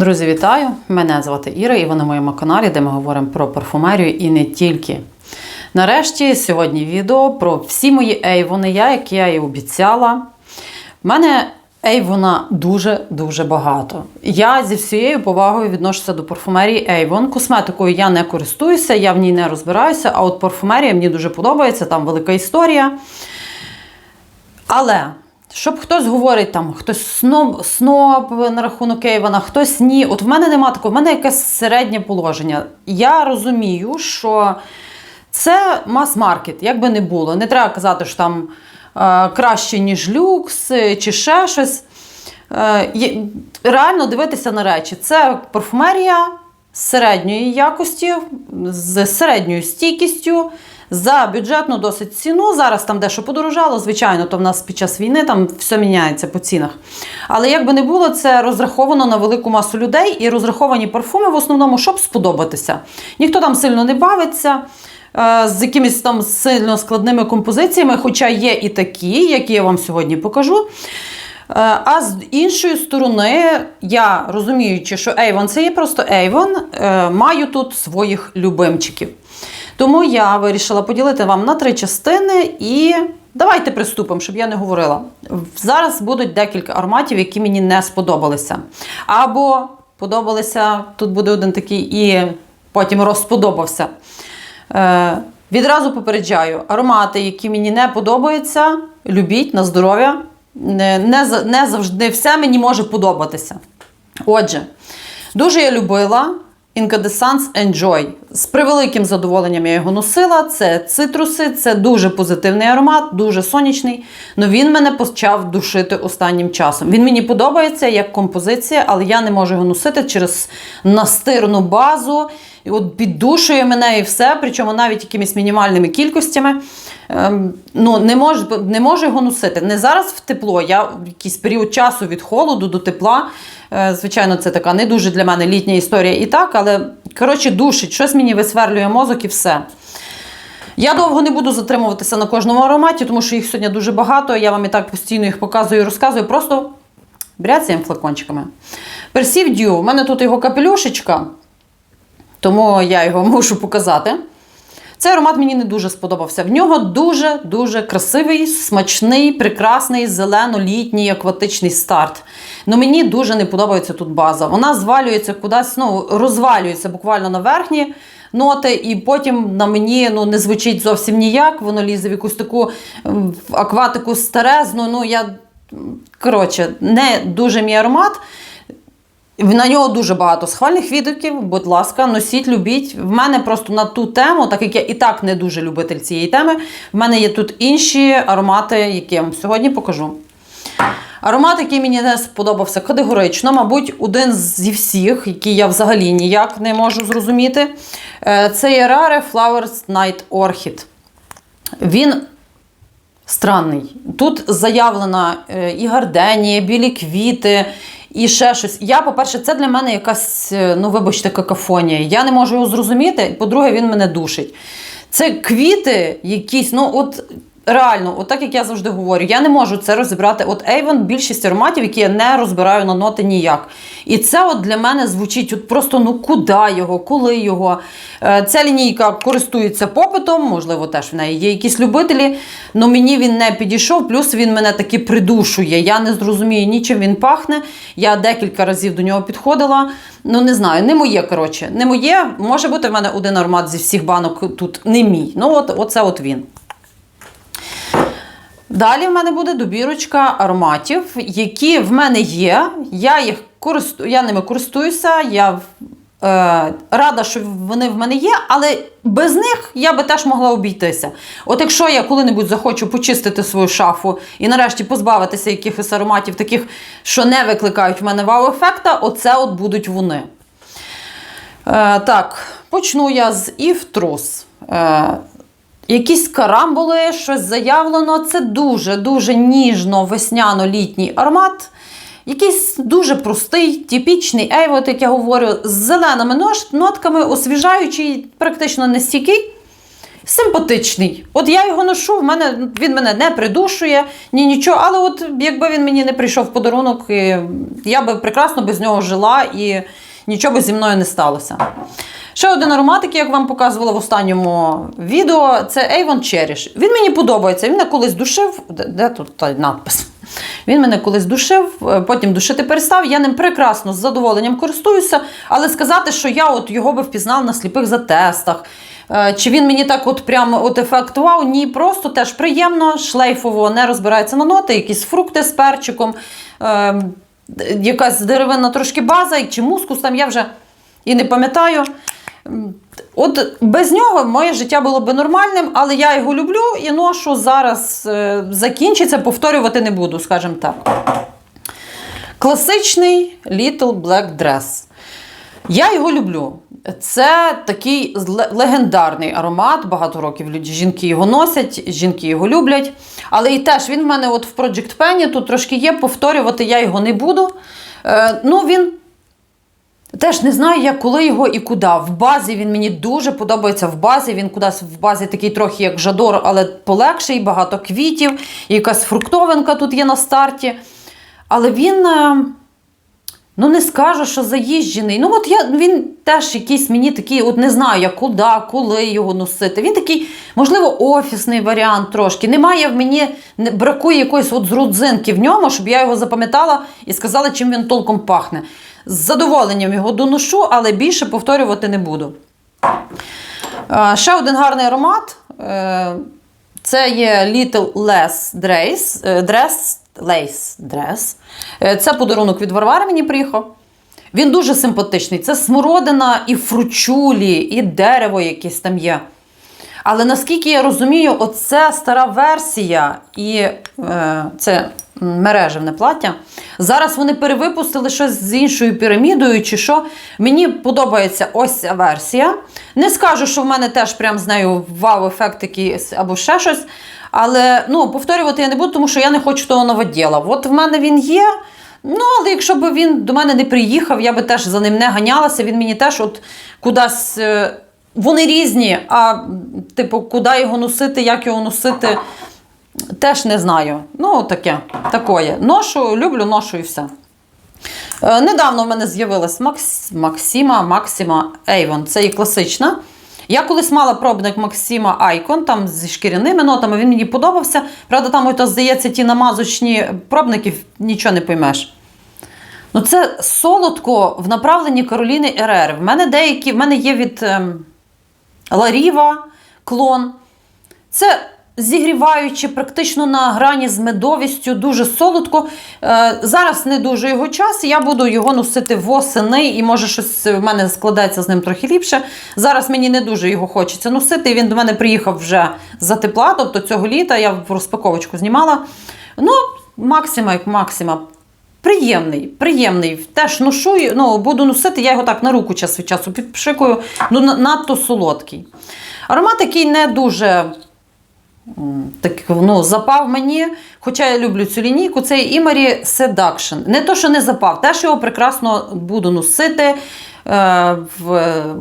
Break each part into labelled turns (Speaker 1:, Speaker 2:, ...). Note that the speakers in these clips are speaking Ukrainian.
Speaker 1: Друзі, вітаю! Мене звати Іра, і ви на моєму каналі, де ми говоримо про парфумерію і не тільки. Нарешті сьогодні відео про всі мої ейвони, я, як я і обіцяла. В мене ейвона дуже-дуже багато. Я зі всією повагою відношуся до парфумерії Avon. Косметикою я не користуюся, я в ній не розбираюся, а от парфумерія мені дуже подобається, там велика історія. Але щоб хтось говорить, там хтось сноб, сноб на рахунок Ейвана, хтось ні. От в мене нема такого, в мене якесь середнє положення. Я розумію, що це мас-маркет, як би не було. Не треба казати, що там е, краще, ніж люкс е, чи ще щось. Е, реально дивитися на речі. Це парфумерія середньої якості, з середньою стійкістю. За бюджетну досить ціну. Зараз там дещо подорожало, звичайно, то в нас під час війни там все міняється по цінах. Але як би не було, це розраховано на велику масу людей і розраховані парфуми в основному, щоб сподобатися. Ніхто там сильно не бавиться. е, З якимись там сильно складними композиціями, хоча є і такі, які я вам сьогодні покажу. Е, А з іншої сторони, я розуміючи, що Avon це є просто Avon, е, маю тут своїх любимчиків. Тому я вирішила поділити вам на три частини і давайте приступимо, щоб я не говорила. Зараз будуть декілька ароматів, які мені не сподобалися. Або подобалися, тут буде один такий, і потім розподобався. Е, відразу попереджаю, аромати, які мені не подобаються, любіть на здоров'я. Не, не, не завжди все мені може подобатися. Отже, дуже я любила Incandescence Enjoy. З превеликим задоволенням я його носила. Це цитруси, це дуже позитивний аромат, дуже сонячний. Ну він мене почав душити останнім часом. Він мені подобається як композиція, але я не можу його носити через настирну базу. І от піддушує мене і все, причому навіть якимись мінімальними кількостями. Ем, ну, не можу, не можу його носити. Не зараз в тепло, я в якийсь період часу від холоду до тепла. Е, звичайно, це така не дуже для мене літня історія і так, але коротше душить, щось мені висверлює мозок і все. Я довго не буду затримуватися на кожному ароматі, тому що їх сьогодні дуже багато. Я вам і так постійно їх показую і розказую. Просто бряцаємо флакончиками. Perceive Dew. У мене тут його капелюшечка, тому я його мушу показати. Цей аромат мені не дуже сподобався. В нього дуже-дуже красивий, смачний, прекрасний, зелено-літній акватичний старт. Ну мені дуже не подобається тут база. Вона звалюється кудись, ну, розвалюється буквально на верхні ноти, і потім на мені ну, не звучить зовсім ніяк. Воно лізе в якусь таку акватику старезну. Ну, я, коротше, не дуже мій аромат. На нього дуже багато схвальних відгуків. Будь ласка, носіть, любіть. В мене просто на ту тему, так як я і так не дуже любитель цієї теми, в мене є тут інші аромати, які я вам сьогодні покажу. Аромат, який мені не сподобався категорично, мабуть, один зі всіх, який я взагалі ніяк не можу зрозуміти. Е, Це є Rare Flowers Night Orchid. Він странний. Тут заявлена е, і гарденія, білі квіти, і ще щось. Я, по-перше, це для мене якась, е, ну, вибачте, какафонія. Я не можу його зрозуміти. По-друге, він мене душить. Це квіти якісь, ну от. Реально, от як я завжди говорю, я не можу це розібрати. От Avon більшість ароматів, які я не розбираю на ноти ніяк. І це от для мене звучить от просто ну куди його, коли його. Е, Ця лінійка користується попитом, можливо, теж в неї є якісь любителі, але мені він не підійшов, плюс він мене таки придушує. Я не зрозумію, нічим він пахне. Я декілька разів до нього підходила. Ну, не знаю, не моє, коротше, не моє. Може бути в мене один аромат зі всіх банок тут не мій. Ну, от, оце от він. Далі в мене буде добірочка ароматів, які в мене є. Я їх користу... я ними користуюся. Я е, рада, що вони в мене є, але без них я би теж могла обійтися. От якщо я коли-небудь захочу почистити свою шафу і нарешті позбавитися якихось ароматів, таких, що не викликають в мене вау-ефекта, оце от будуть вони. Е, так, почну я з Truth. Е, Якісь карамбули, щось заявлено. Це дуже-дуже ніжно весняно-літній аромат. Якийсь дуже простий, типічний ейвот, як я говорю, з зеленими нотками, освіжаючий, практично не стійкий. Симпатичний. От я його ношу, в мене, він мене не придушує, ні нічого. Але от якби він мені не прийшов в подарунок, я би прекрасно без нього жила і нічого зі мною не сталося. Ще один аромат, який я вам показувала в останньому відео, це Avon Cherish. Він мені подобається. Він мене колись душив. Де, де тут той надпис? Він мене колись душив, е, потім душити перестав. Я ним прекрасно з задоволенням користуюся, але сказати, що я от його би впізнала на сліпих затестах. е, Чи він мені так от прямо от ефект вау? Ні, просто теж приємно, шлейфово, не розбирається на ноти, якісь фрукти з перчиком, е, якась деревинна трошки база, чи мускус там я вже і не пам'ятаю. От без нього моє життя було би нормальним, але я його люблю і ношу зараз е, закінчиться, повторювати не буду, скажімо так. Класичний Little Black Dress. Я його люблю. Це такий легендарний аромат. Багато років жінки його носять, жінки його люблять. Але і теж він в мене от в Project Penny тут трошки є, повторювати я його не буду. Е, ну, він Теж не знаю, як коли його і куди. В базі він мені дуже подобається. В базі він кудись в базі такий трохи як жадор, але полегший, багато квітів, якась фруктовинка тут є на старті. Але він, е, ну не скажу, що заїжджений. Ну, от я, він теж якийсь мені такий, от не знаю, як куди, коли його носити. Він такий, можливо, офісний варіант трошки. Немає в мені, не- бракує якоїсь от зрудзинки в ньому, щоб я його запам'ятала і сказала, чим він толком пахне. З задоволенням його доношу, але більше повторювати не буду. Е, Ще один гарний аромат. Е, Це є Little Less Dress, е, Dress, Lace Dress. Це подарунок від Варвари мені приїхав. Він дуже симпатичний. Це смородина і фручулі, і дерево якесь там є. Але наскільки я розумію, оце стара версія і е, це мережевне плаття. Зараз вони перевипустили щось з іншою пірамідою, чи що. Мені подобається ось ця версія. Не скажу, що в мене теж прям з нею вау-ефект якийсь або ще щось. Але ну, повторювати я не буду, тому що я не хочу того новоділа. От в мене він є. Ну, але якщо б він до мене не приїхав, я би теж за ним не ганялася. Він мені теж от кудись. Вони різні, а типу, куди його носити, як його носити, теж не знаю. Ну, таке, такое. Ношу, люблю, ношу і все. Е, недавно в мене з'явилась Макс... Максима, Максима Avon. Це і класична. Я колись мала пробник Максима Айкон, там зі шкіряними нотами, він мені подобався. Правда, там, ото, здається, ті намазочні пробники, нічого не поймеш. Ну, це солодко в направленні Кароліни Ерери. В мене деякі, в мене є від ем, Ларіва клон. Це зігріваючи практично на грані з медовістю, дуже солодко. Е, зараз не дуже його час, я буду його носити восени, і може щось в мене складається з ним трохи ліпше. Зараз мені не дуже його хочеться носити. Він до мене приїхав вже за тепла, тобто цього літа я в розпаковочку знімала. Ну, максима як максима. Приємний, приємний. Теж ношу, ну, буду носити, я його так на руку час від часу підпшикую, ну надто солодкий. Аромат такий не дуже так, ну, запав мені, хоча я люблю цю лінійку, це Імарі Seduction. Не то, що не запав, теж його прекрасно буду носити, е,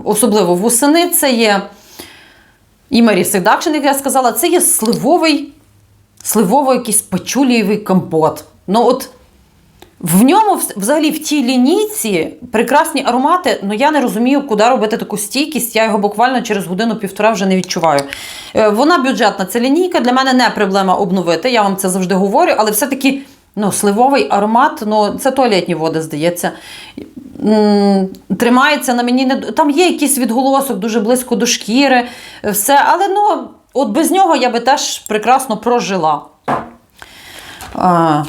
Speaker 1: особливо восени. Це є Імарі Seduction, як я сказала, це є сливовий, сливовий якийсь пачулієвий компот. Ну, от в ньому взагалі в тій лінійці прекрасні аромати. Ну я не розумію, куди робити таку стійкість. Я його буквально через годину-півтора вже не відчуваю. Е, Вона бюджетна, це лінійка. Для мене не проблема обновити. Я вам це завжди говорю, але все-таки ну, сливовий аромат, ну це туалетні води, здається. Тримається на мені там є якийсь відголосок дуже близько до шкіри, е, все, але ну, от без нього я би теж прекрасно прожила. А,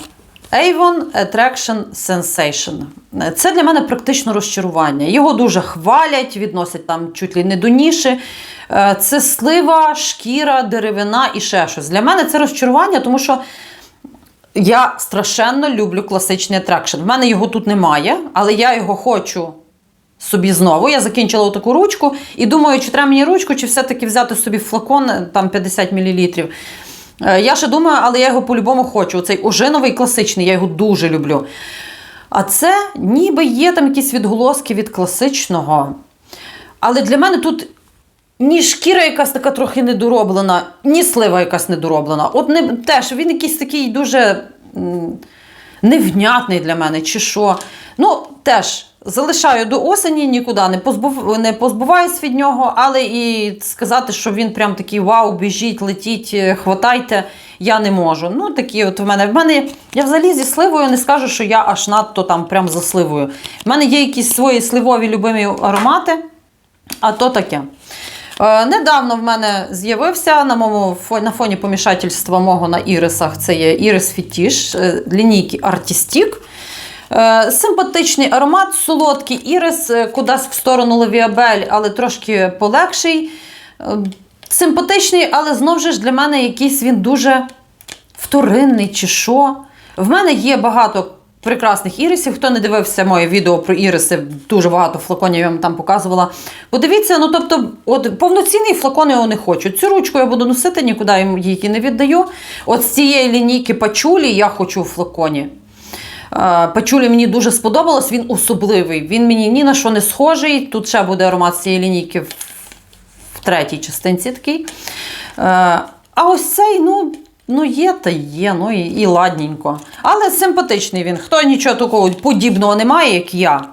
Speaker 1: Avon Attraction Sensation. Це для мене практично розчарування. Його дуже хвалять, відносять там чуть ли не до ніші. Е, Це слива, шкіра, деревина і ще щось. Для мене це розчарування, тому що я страшенно люблю класичний атракшн. В мене його тут немає, але я його хочу собі знову. Я закінчила таку ручку і думаю, чи треба мені ручку, чи все-таки взяти собі флакон е, там 50 мл. Я ще думаю, але я його по-любому хочу. Цей ожиновий класичний, я його дуже люблю. А це ніби є там якісь відголоски від класичного. Але для мене тут ні шкіра якась така трохи недороблена, ні слива якась недороблена. От не, теж він якийсь такий дуже невнятний для мене, чи що. Ну, теж залишаю до осені, нікуди не, позбув, не позбуваюсь від нього, але і сказати, що він прям такий вау, біжіть, летіть, е, хватайте, я не можу. Ну, такі от в мене. В мене я взагалі зі сливою не скажу, що я аж надто там прям за сливою. В мене є якісь свої сливові любимі аромати, а то таке. Е, Недавно в мене з'явився на моєму на фоні помішательства мого на ірисах. Це є ірис Фітіш, е, лінійки Артістік. Е, Симпатичний аромат, солодкий ірис, е, кудись в сторону лавіабель, але трошки полегший. Е, Симпатичний, але знову ж для мене якийсь він дуже вторинний чи що. В мене є багато прекрасних ірисів. Хто не дивився моє відео про іриси, дуже багато флаконів я вам там показувала. Подивіться, ну тобто, от повноцінний флакон я його не хочу. Цю ручку я буду носити, нікуди її не віддаю. От з цієї лінійки пачулі я хочу у флаконі. Пачулі мені дуже сподобалось, він особливий. Він мені ні на що не схожий. Тут ще буде аромат цієї лінійки в, третій частинці такий. Е, А ось цей, ну, ну є та є, ну і, і ладненько. Але симпатичний він. Хто нічого такого подібного не має, як я.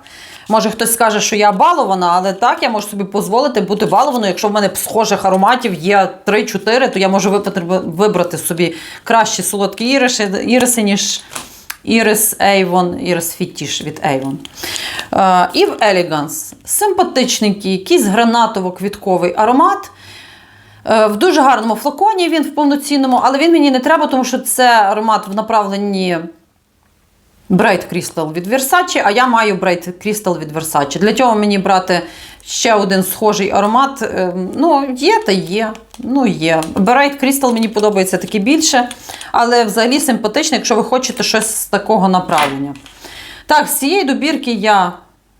Speaker 1: Може, хтось скаже, що я балована, але так, я можу собі дозволити бути балованою. Якщо в мене схожих ароматів є 3-4, то я можу вибрати, собі кращі солодкі іриси ніж Iris Avon, Ірис Fetish від Avon. Ів і в Elegance. Симпатичненький, якийсь гранатово-квітковий аромат. Е, В дуже гарному флаконі він в повноцінному, але він мені не треба, тому що це аромат в направленні Bright Crystal від Versace, а я маю Bright Crystal від Versace. Для цього мені брати ще один схожий аромат. Е, Ну, є та є. Ну, є. Bright Crystal мені подобається таки більше, але взагалі симпатичний, якщо ви хочете щось з такого направлення. Так, з цієї добірки я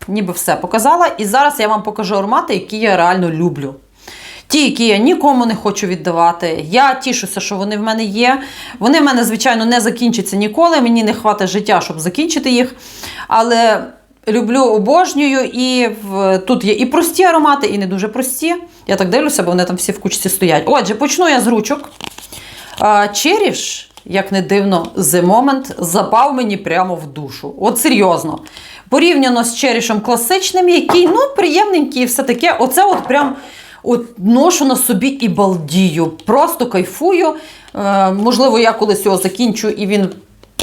Speaker 1: ніби все показала, і зараз я вам покажу аромати, які я реально люблю. Ті, які я нікому не хочу віддавати. Я тішуся, що вони в мене є. Вони в мене, звичайно, не закінчаться ніколи. Мені не хватить життя, щоб закінчити їх. Але люблю, обожнюю. І в... тут є і прості аромати, і не дуже прості. Я так дивлюся, бо вони там всі в кучці стоять. Отже, почну я з ручок. Черіш, як не дивно, The Moment запав мені прямо в душу. От серйозно. Порівняно з черішем класичним, який ну, приємненький і все таке. Оце от прям от ношу на собі і балдію. Просто кайфую. Е, можливо, я колись його закінчу і він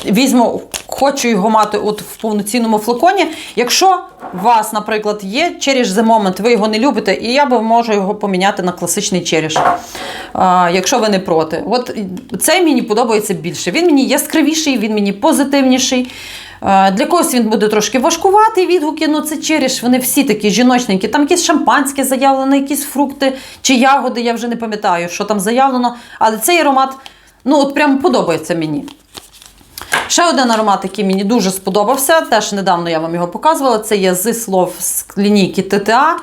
Speaker 1: візьму, хочу його мати от в повноцінному флаконі. Якщо у вас, наприклад, є черіш The Moment, ви його не любите, і я би можу його поміняти на класичний черіш, якщо ви не проти. От цей мені подобається більше. Він мені яскравіший, він мені позитивніший. Для когось він буде трошки важкуватий відгуки, ну це черіш, вони всі такі жіночненькі. Там якісь шампанське заявлено, якісь фрукти чи ягоди, я вже не пам'ятаю, що там заявлено. Але цей аромат, ну от прям подобається мені. Ще один аромат, який мені дуже сподобався, теж недавно я вам його показувала. Це є з слов з лінійки ТТА.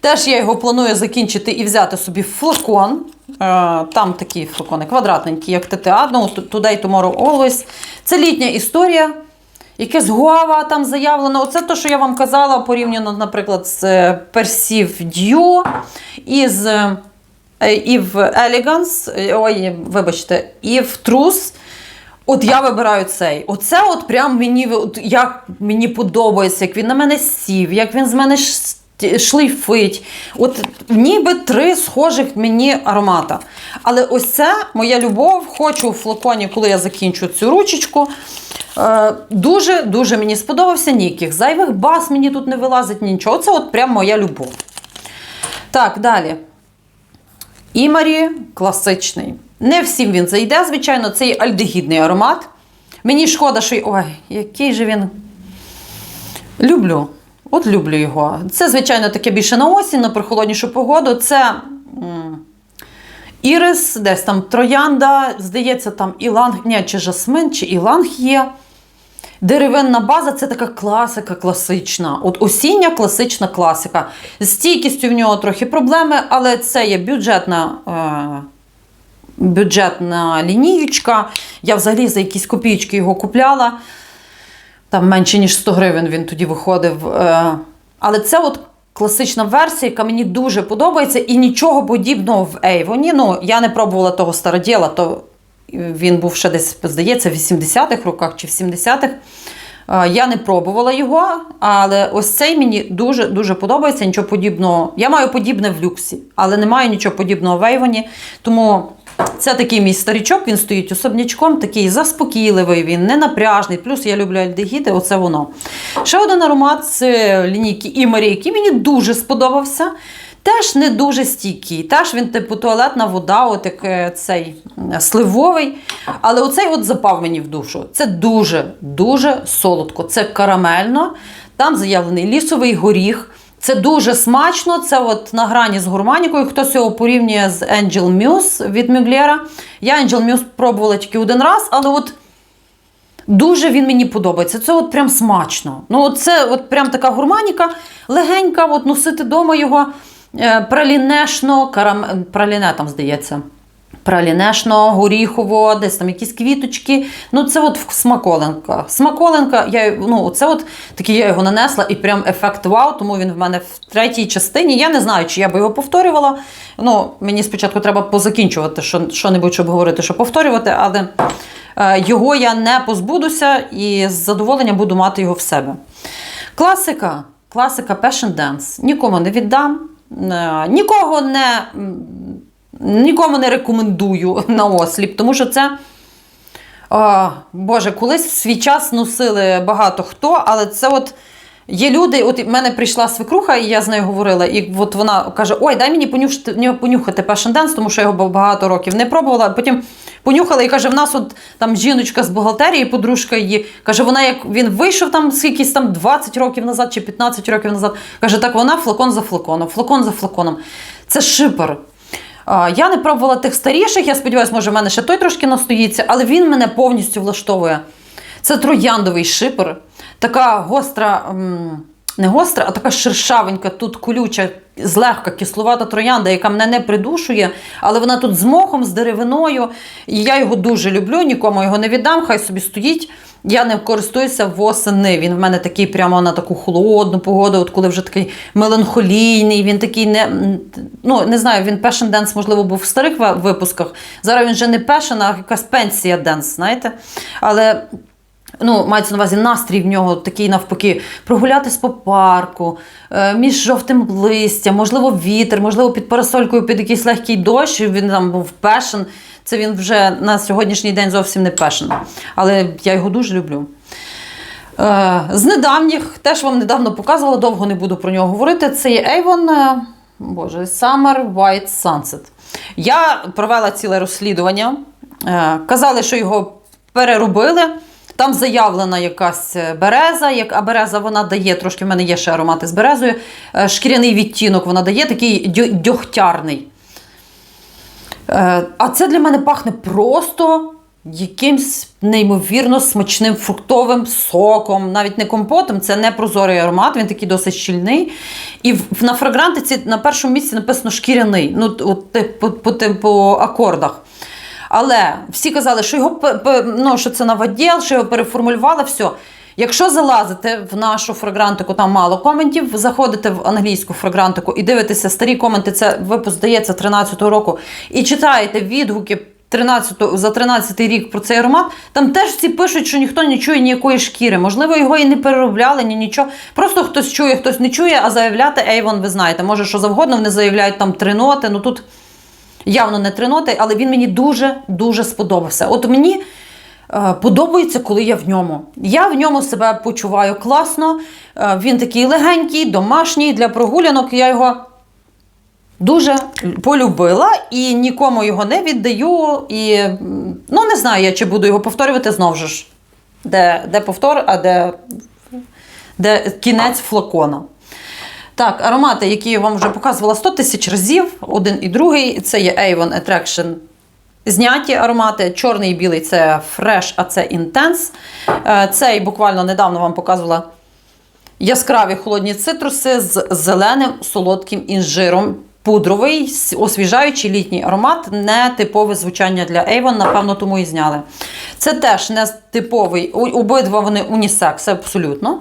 Speaker 1: Теж я його планую закінчити і взяти собі флакон. Е, Там такі флакони квадратненькі, як ТТА. Ну, Today, Tomorrow, Always. Це літня історія. Якесь гуава там заявлено. Оце те, що я вам казала, порівняно, наприклад, з е, Persiv Dew і з е, в Elegance, е, ой, вибачте, і в Truth. От я вибираю цей. Оце от прям мені от як мені подобається, як він на мене сів, як він з мене шлейфить. От ніби три схожих мені аромата. Але ось це моя любов. Хочу в флаконі, коли я закінчу цю ручечку. Е, Дуже дуже мені сподобався. Ніяких зайвих баз мені тут не вилазить нічого. Це от прям моя любов. Так, далі. Імарі класичний. Не всім він зайде, звичайно, це є альдегідний аромат. Мені шкода, що. Ой, який же він. Люблю. От люблю його. Це, звичайно, таке більше на осінь, на прохолоднішу погоду. Це м, ірис, десь там троянда, здається, там іланг, ні, чи жасмин, чи іланг є. Деревинна база це така класика класична. От осіння класична класика. З стійкістю в нього трохи проблеми, але це є бюджетна. Е- Бюджетна лінієчка. Я взагалі за якісь копійки його купляла. Там менше, ніж 100 гривень він тоді виходив. Е, Але це от класична версія, яка мені дуже подобається, і нічого подібного в Ейвоні. Ну, я не пробувала того староділа, то він був ще десь, здається, в 80-х роках чи в 70-х. Е, Я не пробувала його, але ось цей мені дуже дуже подобається. Нічого подібного. Я маю подібне в люксі, але не маю нічого подібного в Ейвоні. Тому це такий мій старічок, він стоїть особнячком, такий заспокійливий, він не напряжний. Плюс я люблю альдегіди, оце воно. Ще один аромат з лінійки Імері, який мені дуже сподобався. Теж не дуже стійкий. Теж він, типу, туалетна вода, от як е, цей сливовий. Але оцей от запав мені в душу. Це дуже, дуже солодко. Це карамельно. Там заявлений лісовий горіх. Це дуже смачно. Це от на грані з гурманікою. Хтось його порівнює з Angel Muse від Мюглєра. Я Angel Muse пробувала тільки один раз, але от. Дуже він мені подобається. Це от прям смачно. Ну, от це от прям така гурманіка, легенька, от носити вдома його е, пралінешно, карам... праліне там здається. Пралінешно, горіхово, десь там якісь квіточки. Ну, це от смаколенка. Смаколенка, я, ну, це от такий я його нанесла і прям ефект вау, тому він в мене в третій частині. Я не знаю, чи я би його повторювала. Ну, мені спочатку треба позакінчувати що, що-небудь, щоб говорити, що повторювати, але е, його я не позбудуся і з задоволенням буду мати його в себе. Класика. Класика Passion Dance. Нікому не віддам, е, нікого не, нікому не рекомендую на осліп, тому що це. О, Боже, колись в свій час носили багато хто, але це от є люди. От в мене прийшла свекруха, і я з нею говорила, і от вона каже: Ой, дай мені понюхати, понюхати Passion тому що я його багато років не пробувала. Потім понюхала і каже: в нас от там жіночка з бухгалтерії, подружка її, каже, вона як він вийшов там скількись там 20 років назад чи 15 років назад. Каже, так вона флакон за флаконом, флакон за флаконом. Це шипер. Я не пробувала тих старіших, я сподіваюся, може, в мене ще той трошки настоїться, але він мене повністю влаштовує. Це трояндовий шипер, така гостра, не гостра, а така шершавенька, тут колюча, злегка кислувата троянда, яка мене не придушує, але вона тут з мохом, з деревиною. І я його дуже люблю, нікому його не віддам, хай собі стоїть. Я не користуюся восени. Він в мене такий прямо на таку холодну погоду, от коли вже такий меланхолійний, він такий не. Ну, не знаю, він Passion Dance, можливо, був в старих випусках. Зараз він вже не Passion, а якась пенсія Dance, знаєте. Але Ну, мається на увазі настрій в нього такий навпаки, прогулятись по парку, е, між жовтим листям, можливо, вітер, можливо, під парасолькою під якийсь легкий дощ. Він там був пешен. Це він вже на сьогоднішній день зовсім не пешен. Але я його дуже люблю. Е, З недавніх, теж вам недавно показувала, довго не буду про нього говорити. Це є Avon, е, боже, Summer White Sunset. Я провела ціле розслідування. Казали, що його переробили. Там заявлена якась е, береза, як, а береза вона дає, трошки в мене є ще аромати з березою. е, Шкіряний відтінок вона дає, такий дьо- дьогтярний. Е, А це для мене пахне просто якимсь неймовірно смачним фруктовим соком, навіть не компотом, це не прозорий аромат, він такий досить щільний. І на фрагрантиці на першому місці написано шкіряний, ну от, ти- по, по, по акордах. Але всі казали, що його ну, що це новоділ, що його переформулювали, все. Якщо залазите в нашу фрагрантику, там мало коментів, заходите в англійську фрагрантику і дивитеся старі коменти, це випуск здається 13-го року, і читаєте відгуки 13, за 13 рік про цей аромат, там теж всі пишуть, що ніхто не чує ніякої шкіри. Можливо, його і не переробляли, ні нічого. Просто хтось чує, хтось не чує, а заявляти Avon, ви знаєте, може, що завгодно, вони заявляють там три ноти, ну тут явно не три ноти, але він мені дуже-дуже сподобався. От мені е, подобається, коли я в ньому. Я в ньому себе почуваю класно. Е, він такий легенький, домашній для прогулянок. Я його дуже полюбила і нікому його не віддаю. І ну, не знаю я, чи буду його повторювати знову ж. Де, де повтор, а де, де кінець флакона. Так, аромати, які я вам вже показувала 100 тисяч разів, один і другий. Це є Avon Attraction. Зняті аромати. Чорний і білий це Fresh, а це Intense. Е, Цей буквально недавно вам показувала яскраві холодні цитруси з зеленим солодким інжиром. Пудровий, освіжаючий літній аромат, не типове звучання для Avon, напевно, тому і зняли. Це теж не типовий, обидва вони унісекс, абсолютно.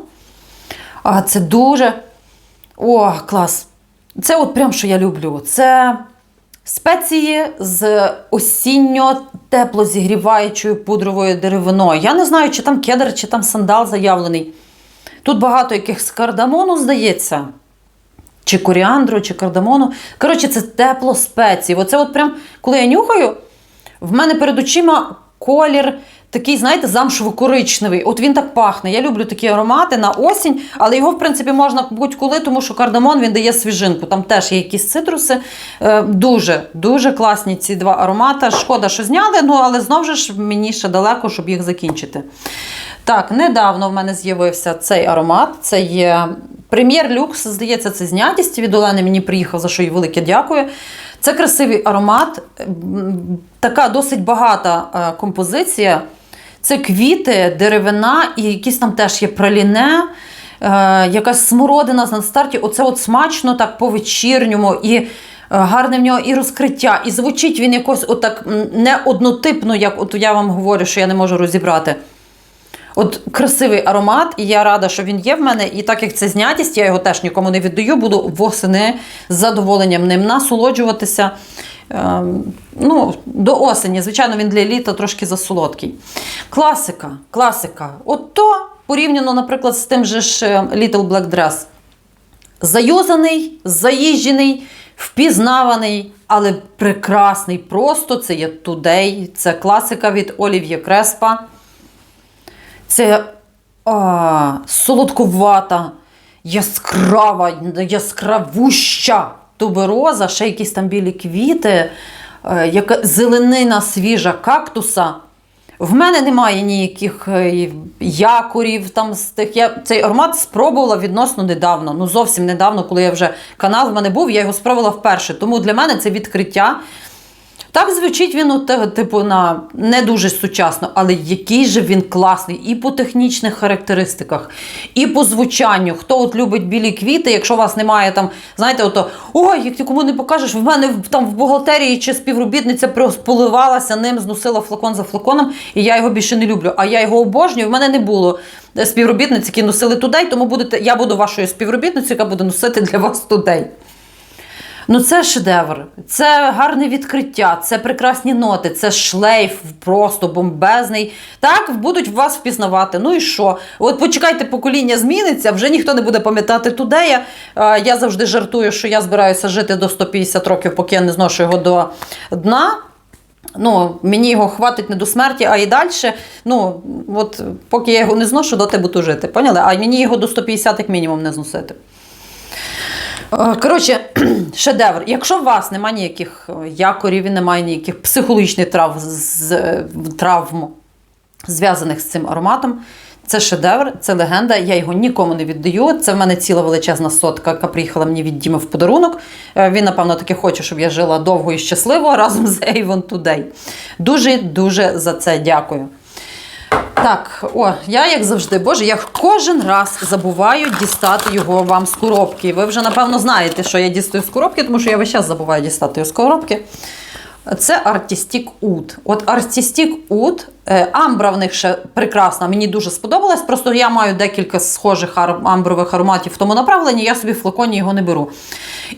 Speaker 1: А це дуже О, клас! Це от прям що я люблю. Це спеції з осінньо тепло зігріваючою пудровою деревиною. Я не знаю, чи там кедр, чи там сандал заявлений. Тут багато якихось кардамону, здається. Чи коріандру, чи кардамону. Коротше, це тепло спеції. Оце от прям, коли я нюхаю, в мене перед очима колір такий, знаєте, замшево-коричневий. От він так пахне. Я люблю такі аромати на осінь, але його, в принципі, можна будь-коли, тому що кардамон він дає свіжинку. Там теж є якісь цитруси. Е, Дуже, дуже класні ці два аромати. Шкода, що зняли, ну але знову ж мені ще далеко, щоб їх закінчити. Так, недавно в мене з'явився цей аромат. Це є прем'єр люкс, здається, це знятість від Олени мені приїхав, за що їй велике дякую. Це красивий аромат, така досить багата е, композиція. Це квіти, деревина і якісь там теж є праліне, е, якась смородина на старті. Оце от смачно, так по-вечірньому. І е, гарне в нього і розкриття. І звучить він якось отак не однотипно, як от я вам говорю, що я не можу розібрати. От красивий аромат, і я рада, що він є в мене. І так як це знятість, я його теж нікому не віддаю, буду восени з задоволенням ним насолоджуватися. Ем, ну, до осені. Звичайно, він для літа трошки засолодкий. Класика, класика. От то порівняно, наприклад, з тим же ж е, Little Black Dress. Заюзаний, заїжджений, впізнаваний, але прекрасний. Просто це є Today, це класика від Олів'є Креспа. Це а, солодкувата, яскрава, яскравуща тубероза, ще якісь там білі квіти, е, яка зеленина свіжа кактуса. В мене немає ніяких е, якорів. Там з тих. Я цей аромат спробувала відносно недавно. Ну зовсім недавно, коли я вже канал в мене був, я його спробувала вперше. Тому для мене це відкриття. Так звучить він, от, те- типу, на не дуже сучасно, але який же він класний і по технічних характеристиках, і по звучанню. Хто от любить білі квіти, якщо у вас немає там, знаєте, ото ой, як ти кому не покажеш, в мене там в бухгалтерії чи співробітниця поливалася ним, зносила флакон за флаконом, і я його більше не люблю. А я його обожнюю. В мене не було е, співробітниць, які носили туди, тому будете, я буду вашою співробітницею, яка буде носити для вас туди. Ну, це шедевр, це гарне відкриття, це прекрасні ноти, це шлейф просто бомбезний. Так, будуть вас впізнавати. Ну і що? От почекайте, покоління зміниться, вже ніхто не буде пам'ятати тудея. Я завжди жартую, що я збираюся жити до 150 років, поки я не зношу його до дна. Ну, мені його хватить не до смерті, а і далі. Ну, от поки я його не зношу, доти буду жити. Поняли? А мені його до 150 як мінімум не зносити. Е, Коротше, шедевр. Якщо у вас немає ніяких е, якорів і немає ніяких психологічних травм, е, травм зв'язаних з цим ароматом, це шедевр, це легенда. Я його нікому не віддаю. Це в мене ціла величезна сотка, яка приїхала мені від Діми в подарунок. Він, напевно, таки хоче, щоб я жила довго і щасливо разом з Avon Today. Дуже дуже за це дякую. Так, о, я як завжди, боже, я кожен раз забуваю дістати його вам з коробки. Ви вже напевно знаєте, що я дістаю з коробки, тому що я весь час забуваю дістати його з коробки. Це Artistic Oud. От Artistic Oud, е, амбра в них ще прекрасна, мені дуже сподобалась. Просто я маю декілька схожих амбрових ароматів в тому направленні, я собі в флаконі його не беру.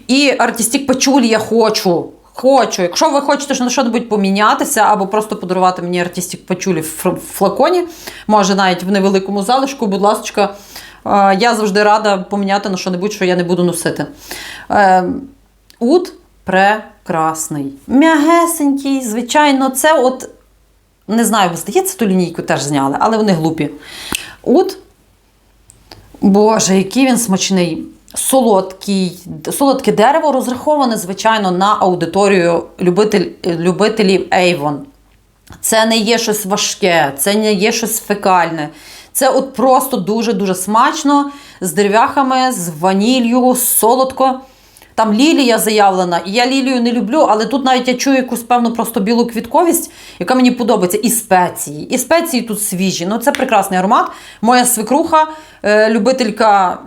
Speaker 1: І Artistic Patchouli я хочу. Хочу. Якщо ви хочете на щось помінятися або просто подарувати мені Artistic Patchouli в флаконі, може навіть в невеликому залишку, будь ласка, е, я завжди рада поміняти на що-небудь, що я не буду носити. Е, Уд прекрасний. М'ягесенький, звичайно, це от. Не знаю, здається, ту лінійку теж зняли, але вони глупі. Уд. Боже, який він смачний. Солодкий, солодке дерево розраховане, звичайно, на аудиторію любитель, любителів Avon. Це не є щось важке, це не є щось фекальне. Це от просто дуже-дуже смачно, з дерев'яхами, з ванілью, солодко. Там лілія заявлена, і я лілію не люблю, але тут навіть я чую якусь певну просто білу квітковість, яка мені подобається. І спеції. І спеції тут свіжі. Ну це прекрасний аромат. Моя свекруха, е, любителька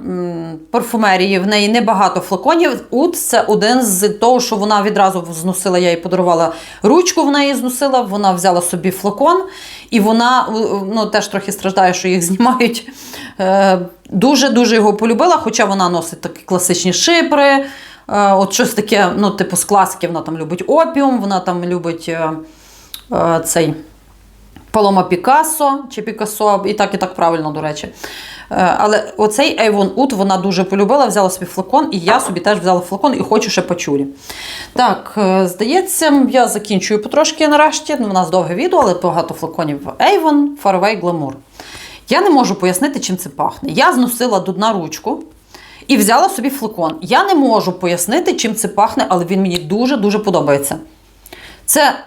Speaker 1: парфумерії, в неї небагато флаконів. Ут це один з того, що вона відразу зносила. Я їй подарувала ручку, в неї зносила. Вона взяла собі флакон, і вона е, ну, теж трохи страждає, що їх знімають. Дуже-дуже його полюбила, хоча вона носить такі класичні шипри. е, От щось таке, ну, типу, з класики, вона там любить опіум, вона там любить е, е, цей Палома Пікассо чи Пікассо, і так, і так правильно, до речі. Але оцей Avon Oud вона дуже полюбила, взяла собі флакон, і я собі теж взяла флакон і хочу ще пачулі. Так, здається, я закінчую потрошки нарешті. У нас довге відео, але багато флаконів Avon, Faraway Glamour. Я не можу пояснити, чим це пахне. Я зносила до ручку і взяла собі флакон. Я не можу пояснити, чим це пахне, але він мені дуже-дуже подобається. Це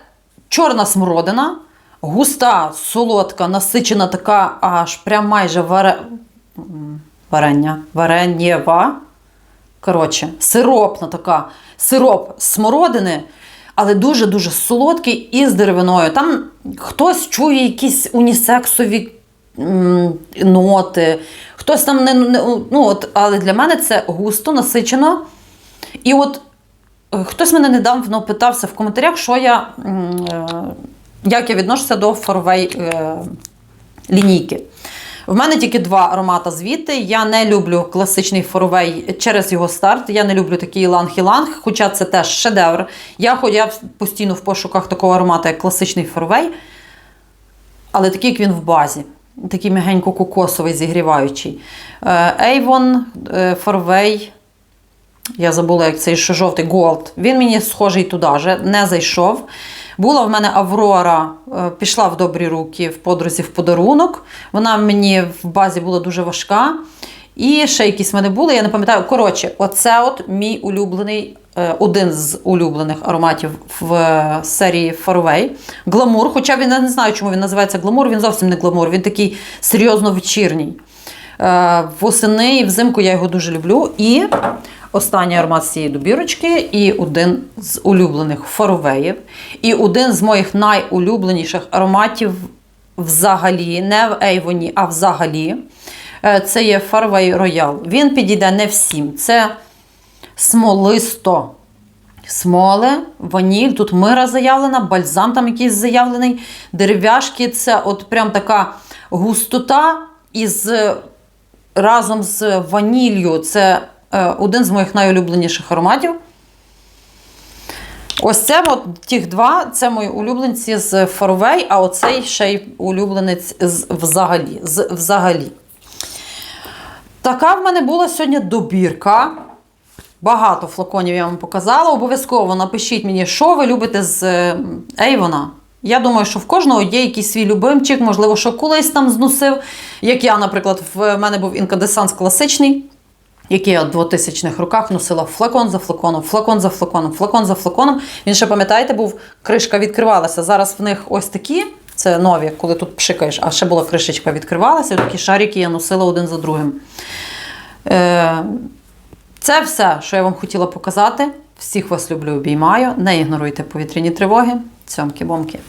Speaker 1: чорна смородина, густа, солодка, насичена така, аж прям майже варе... варення, варенєва. Коротше, сиропна така, сироп смородини, але дуже-дуже солодкий і з деревиною. Там хтось чує якісь унісексові ноти, хтось там не, не ну, от, але для мене це густо, насичено. І от е, хтось мене недавно питався в коментарях, що я, е, як я відношуся до фарвей е, лінійки. В мене тільки два аромата звідти. Я не люблю класичний форовей через його старт. Я не люблю такий ланг-іланг, хоча це теж шедевр. Я, я постійно в пошуках такого аромату, як класичний форовей, але такий, як він в базі. Такий м'ягенько кокосовий, зігріваючий. Е, Avon, Forway. Я забула, як цей жовтий Gold. Він мені схожий туди же, не зайшов. Була в мене Аврора, е, пішла в добрі руки в подрузі в подарунок. Вона мені в базі була дуже важка. І ще якісь в мене були, я не пам'ятаю. Коротше, оце от мій улюблений, е, один з улюблених ароматів в е, серії Faraway. Гламур. Хоча він я не знаю, чому він називається гламур, він зовсім не гламур, він такий серйозно вечірній. Е, Восени і взимку я його дуже люблю. І останній аромат з цієї добірочки, і один з улюблених фаровеїв, і один з моїх найулюбленіших ароматів взагалі, не в Ейвоні, а взагалі. Е, Це є Faraway Royal. Він підійде не всім. Це смолисто. Смоли, ваніль, тут мира заявлена, бальзам там якийсь заявлений, дерев'яшки це от прям така густота із разом з ваніллю. Це е, один з моїх найулюбленіших ароматів. Ось це от тих два, це мої улюбленці з Faraway, а оцей ще й улюбленець з взагалі. З взагалі. Така в мене була сьогодні добірка. Багато флаконів я вам показала. Обов'язково напишіть мені, що ви любите з Ейвона. Я думаю, що в кожного є якийсь свій любимчик, можливо, що колись там зносив. Як я, наприклад, в мене був інкадесанс класичний, який я в 2000-х роках носила флакон за флаконом, флакон за флаконом, флакон за флаконом. Він ще, пам'ятаєте, був кришка відкривалася. Зараз в них ось такі. Це нові, коли тут пшикаєш, а ще була кришечка відкривалася, такі шарики я носила один за другим. Е, це все, що я вам хотіла показати. Всіх вас люблю, обіймаю. Не ігноруйте повітряні тривоги. Цьомки-бомки.